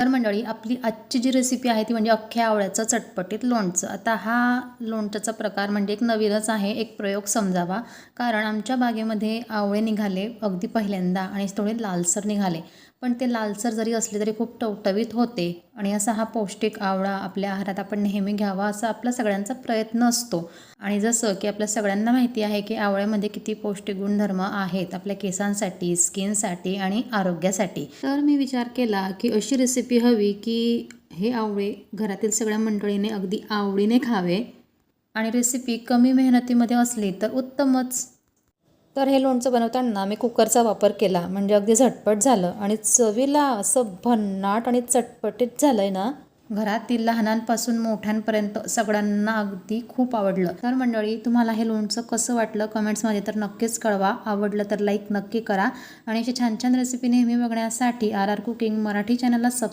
तर मंडळी आपली आजची जी रेसिपी आहे ती म्हणजे अख्ख्या आवळ्याचं चटपटीत लोणचं. आता हा लोणच्याचा प्रकार म्हणजे एक नवीनच आहे एक प्रयोग समजावा. कारण आमच्या बागेमध्ये आवळे निघाले अगदी पहिल्यांदा आणि थोडे लालसर निघाले. पण ते लालसर जरी असले तरी खूप टवटवीत होते आणि असा हा पौष्टिक आवळा आपल्या आहारात आपण नेहमी घ्यावा असा आपला सगळ्यांचा प्रयत्न असतो. आणि जसं की आपल्या सगळ्यांना माहिती आहे की आवळ्यामध्ये किती पौष्टिक गुणधर्म आहेत आपल्या केसांसाठी स्किनसाठी आणि आरोग्यासाठी. तर मी विचार केला की अशी रेसिपी हवी की हे आवळे घरातील सगळ्या मंडळीने अगदी आवडीने खावे? आणि रेसिपी कमी मेहनतीमध्ये असली तर उत्तमच. तर हे लोणचं बनवताना मी कुकरचा वापर केला. म्हणजे अगदी झटपट झालं. आणि चवीला असं भन्नाट आणि चटपटीत झालं आहे ना घरातील लहानांपासून मोठ्यांपर्यंत सगळ्यांना अगदी खूप आवडलं. तर मंडळी तुम्हाला हे लोणचं कसं वाटलं कमेंट्समध्ये तर नक्कीच कळवा. आवडलं तर लाईक नक्की करा. आणि अशी छान छान रेसिपी नेहमी बघण्यासाठी आर आर कुकिंग मराठी चॅनलला सबस्क्राईब